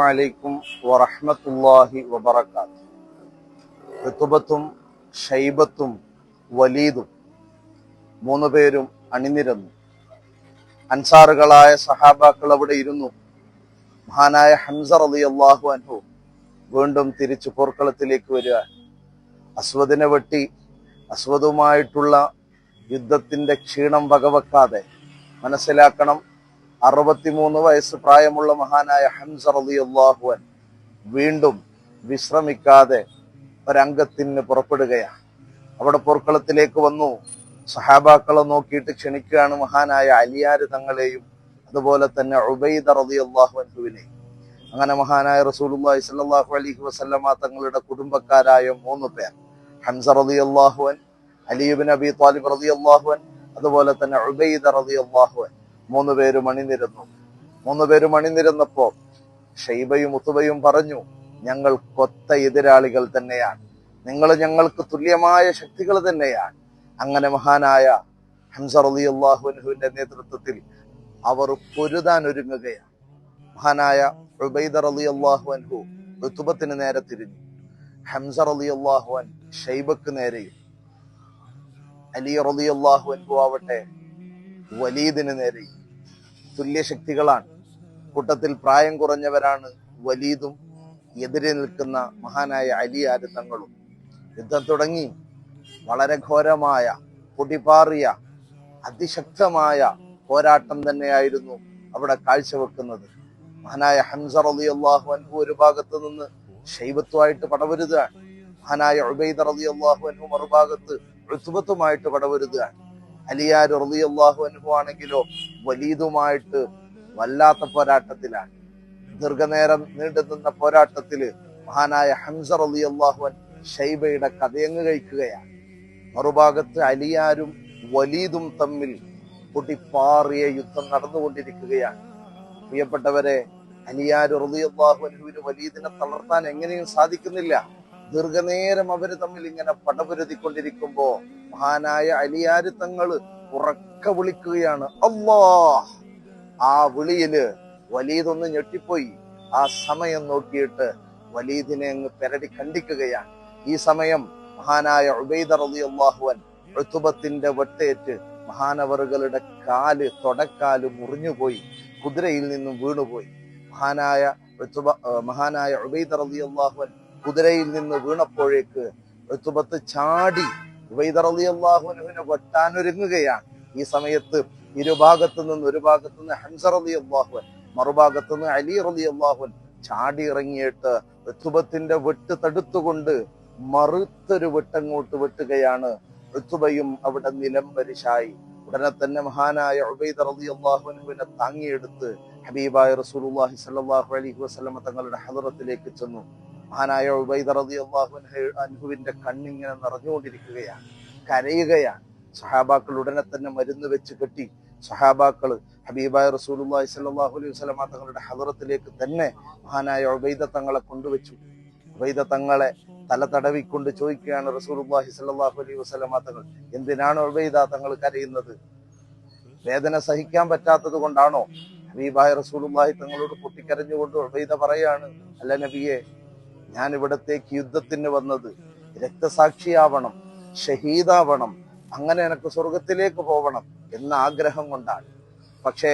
അലൈക്കും വറഹ്മത്തുള്ളാഹി വബറകാത്ത് ഷൈബത്തും വലീദും മൂന്ന് പേരും അണിനിരന്നു. അൻസാറുകളായ സഹാബാക്കൾ അവിടെ ഇരുന്നു. മഹാനായ ഹംസർ അലി അള്ളാഹു അൻഹു വീണ്ടും തിരിച്ചു പോർക്കളത്തിലേക്ക് വരിക. അസ്വദിനെ വെട്ടി അസ്വദുമായിട്ടുള്ള യുദ്ധത്തിന്റെ ക്ഷീണം വകവെക്കാതെ മനസ്സിലാക്കണം അറുപത്തിമൂന്ന് വയസ്സ് പ്രായമുള്ള മഹാനായ ഹംസ റളിയല്ലാഹു അള്ളാഹുവൻ വീണ്ടും വിശ്രമിക്കാതെ ഒരംഗത്തിന് പുറപ്പെടുകയാണ്. അവിടെ പോർക്കളത്തിലേക്ക് വന്നു. സഹാബാക്കളെ നോക്കിയിട്ട് ക്ഷണിക്കുകയാണ് മഹാനായ അലിയാര് തങ്ങളെയും അതുപോലെ തന്നെ ഉബൈദ റളിയല്ലാഹു അൻഹുവിനെയും. അങ്ങനെ മഹാനായ റസൂലുള്ളാഹി സ്വല്ലല്ലാഹു അലൈഹി വസല്ലമ തങ്ങളുടെ കുടുംബക്കാരായ മൂന്ന് പേർ ഹംസ റളിയല്ലാഹു അള്ളാഹുവൻ അലിയുബിൻ അബി താലിബ് റതി അള്ളാഹുവൻ അതുപോലെ തന്നെ ഉബൈദ റളിയല്ലാഹു അൻ മൂന്ന് പേരും അണിനിരന്നു മൂന്ന് പേരും അണിനിരന്നപ്പോ ഷൈബയും ഉത്തുബയും പറഞ്ഞു ഞങ്ങൾ കൊത്ത എതിരാളികൾ തന്നെയാണ്. നിങ്ങൾ ഞങ്ങൾക്ക് തുല്യമായ ശക്തികൾ തന്നെയാണ്. അങ്ങനെ മഹാനായ ഹംസർ അലി അൻഹുവിന്റെ നേതൃത്വത്തിൽ അവർ പൊരുതാൻ ഒരുങ്ങുകയാണ്. മഹാനായ ഉബൈദർ അലി അള്ളാഹു അൻഹു ഋതുബത്തിന് നേരെ തിരിഞ്ഞു. ഹംസ റളിയല്ലാഹു അൻ ഷൈബക്ക് നേരെയും അലി അള്ളാഹു അൻഹു ആവട്ടെ വലീദിന് നേരെ തുല്യശക്തികളാണ് കൂട്ടത്തിൽ പ്രായം കുറഞ്ഞവരാണ് വലീദും എതിരെ നിൽക്കുന്ന മഹാനായ അലി തങ്ങളും യുദ്ധം തുടങ്ങി. വളരെ ഘോരമായ പൊടിപാറിയ അതിശക്തമായ പോരാട്ടം തന്നെയായിരുന്നു അവിടെ കാഴ്ചവെക്കുന്നത്. മഹാനായ ഹംസ അള്ളാഹു അൻഹു ഒരു ഭാഗത്ത് നിന്ന് ശൈവത്വമായിട്ട് പടവരുതാണ് മഹാനായ ഉബൈദ അള്ളാഹു അൻഹു മറുഭാഗത്ത് ഋത്വത്വമായിട്ട് പടവരുതാണ് അലിയാർ റളിയല്ലാഹു അൻഹു ആണെങ്കിലോ വലീദുമായിട്ട് വല്ലാത്ത പോരാട്ടത്തിലാണ്. ദീർഘനേരം നീണ്ടു നിന്ന പോരാട്ടത്തിൽ മഹാനായ ഹംസ റളിയല്ലാഹു ഷൈബയുടെ കഥയങ്ങ് കഴിക്കുകയാണ്. മറുഭാഗത്ത് അലിയാരും വലീദും തമ്മിൽ പൊട്ടിപ്പാറിയ യുദ്ധം നടന്നുകൊണ്ടിരിക്കുകയാണ്. പ്രിയപ്പെട്ടവരെ അലിയാർ റളിയല്ലാഹു അൻഹുവിന് വലീദിനെ തളർത്താൻ എങ്ങനെയും സാധിക്കുന്നില്ല. ദീർഘനേരം അവർ തമ്മിൽ ഇങ്ങനെ പടപുരതിക്കൊണ്ടിരിക്കുമ്പോ മഹാനായ അലിയാര് തങ്ങൾ ഉറക്ക വിളിക്കുകയാണ് അള്ളാ ആ വിളിയിൽ വലീദൊന്ന് ഞെട്ടിപ്പോയി. ആ സമയം നോക്കിയിട്ട് വലീദിനെ അങ്ങ് പെരടി കണ്ടിക്കുകയാണ് ഈ സമയം മഹാനായ ഉബൈദർ അലി അള്ളാഹുവൻ ഋതുബത്തിന്റെ വെട്ടേറ്റ് മഹാനവറുകളുടെ കാൽ തൊടക്കാൽ മുറിഞ്ഞുപോയി കുതിരയിൽ നിന്നും വീണുപോയി. മഹാനായ മഹാനായ മഹാനായ ഉബൈദ റളിയല്ലാഹുവൻ കുതിരയിൽ നിന്ന് വീണപ്പോഴേക്ക് ഋതുബത്ത് ചാടി ഉബൈദ റളിയല്ലാഹുവിനെ വെട്ടാനൊരുങ്ങുകയാണ്. ഈ സമയത്ത് ഇരുഭാഗത്തു നിന്ന് ഒരു ഭാഗത്തു നിന്ന് ഹംസർ അലി അള്ളാഹുൻ മറുഭാഗത്തു നിന്ന് അലി അലി അള്ളാഹുൻ ചാടി ഇറങ്ങിയിട്ട് ഋതുബത്തിന്റെ വെട്ട് തടുത്തുകൊണ്ട് മറുത്തൊരു വെട്ടങ്ങോട്ട് വെട്ടുകയാണ് ഋതുബയും അവിടെ നിലം വരിശായി. ഉടനെ തന്നെ മഹാനായ ഉബൈദർ അലി അള്ളാഹുനുവിനെ താങ്ങിയെടുത്ത് ഹബീബായ റസൂലുള്ളാഹി അലി അലൈഹി വസല്ലമ തങ്ങളുടെ ഹദറത്തിലേക്ക് ചെന്നു. മഹാനായ ഉബൈദ റളിയല്ലാഹു അള്ളാഹു അനുഹുവിന്റെ കണ്ണിങ്ങനെ നിറഞ്ഞുകൊണ്ടിരിക്കുകയാണ് കരയുകയാണ്. സഹാബാക്കൾ ഉടനെ തന്നെ മരുന്ന് വെച്ച് കെട്ടി സഹാബാക്കൾ ഹബീബായ റസൂലുള്ളാഹി സ്വല്ലല്ലാഹു അലൈഹി വസല്ലമ തങ്ങളുടെ ഹദറത്തിലേക്ക് തന്നെ മഹാനായ ഉബൈദ തങ്ങളെ കൊണ്ടുവച്ചു. ഉബൈദ തങ്ങളെ തല തടവിക്കൊണ്ട് ചോദിക്കുകയാണ് റസൂലുള്ളാഹി സ്വല്ലല്ലാഹു അലൈഹി വസ്ലമ തങ്ങൾ എന്തിനാണ് ഉബൈദ തങ്ങൾ കരയുന്നത്? വേദന സഹിക്കാൻ പറ്റാത്തത് കൊണ്ടാണോ? ഹബീബായ റസൂലുള്ളാഹി തങ്ങളോട് പൊട്ടിക്കരഞ്ഞുകൊണ്ട് ഉബൈദ പറയാണ് അല്ല നബിയെ ഞാൻ ഇവിടത്തേക്ക് യുദ്ധത്തിന് വന്നത്. രക്തസാക്ഷിയാവണം ഷഹീദാവണം അങ്ങനെ എനിക്ക് സ്വർഗത്തിലേക്ക് പോവണം എന്ന ആഗ്രഹം കൊണ്ടാണ്. പക്ഷേ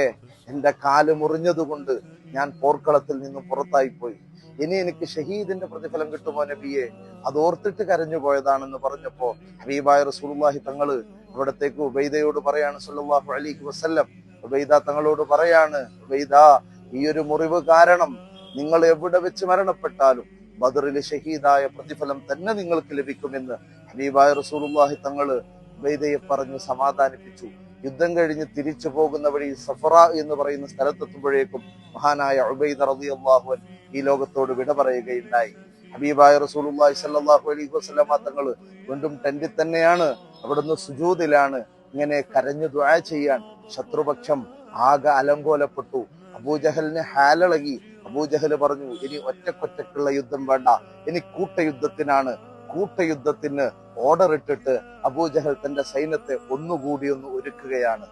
എന്റെ കാൽ മുറിഞ്ഞതുകൊണ്ട് ഞാൻ പോർക്കളത്തിൽ നിന്ന് പുറത്തായി പോയി ഇനി എനിക്ക് ഷഹീദിന്റെ പ്രതിഫലം കിട്ടുമോ നബിയെ? അത് ഓർത്തിട്ട് കരഞ്ഞു പോയതാണെന്ന് പറഞ്ഞപ്പോ ഹബീബായ റസൂലുള്ളാഹി തങ്ങൾ ഇവിടത്തേക്ക് ഉബൈദയോട് പറയാണ് സല്ലല്ലാഹു അലൈഹി വസല്ലം. ഉബൈദ തങ്ങളോട് പറയാണ് ഉബൈദ ഈ ഒരു മുറിവ് കാരണം നിങ്ങൾ എവിടെ വെച്ച് മരണപ്പെട്ടാലും ബദറിൽ ഷഹീദായ പ്രതിഫലം തന്നെ നിങ്ങൾക്ക് ലഭിക്കുമെന്ന് ഹബീബായ റസൂലുള്ളാഹി തങ്ങൾ ഉബൈദയെ പറഞ്ഞു സമാധാനിപ്പിച്ചു. യുദ്ധം കഴിഞ്ഞ് തിരിച്ചു പോകുന്ന വഴി സഫറ എന്ന് പറയുന്ന സ്ഥലത്തെത്തുമ്പോഴേക്കും മഹാനായ ഉബൈദ റളിയല്ലാഹു ഈ ലോകത്തോട് വിട പറയുകയുണ്ടായി. ഹബീബായ റസൂലുള്ളാഹി സ്വല്ലല്ലാഹു അലൈഹി വസല്ലമ തങ്ങൾ വീണ്ടും ടെന്റിൽ തന്നെയാണ് അവിടുന്ന് സുജൂദിലാണ് ഇങ്ങനെ കരഞ്ഞു ദുആ ചെയ്യാൻ ശത്രുപക്ഷം ആകെ അലങ്കോലപ്പെട്ടു. അബൂജഹലിന് ഹാലിളകി. അബൂജഹൽ പറഞ്ഞു ഇനി ഒറ്റക്കൊറ്റക്കുള്ള യുദ്ധം വേണ്ട. ഇനി കൂട്ടയുദ്ധത്തിനാണ്. കൂട്ടയുദ്ധത്തിന് ഓർഡർ ഇട്ടിട്ട് അബൂജഹൽ തന്റെ സൈന്യത്തെ ഒന്നുകൂടി ഒന്ന് ഒരുക്കുകയാണ്.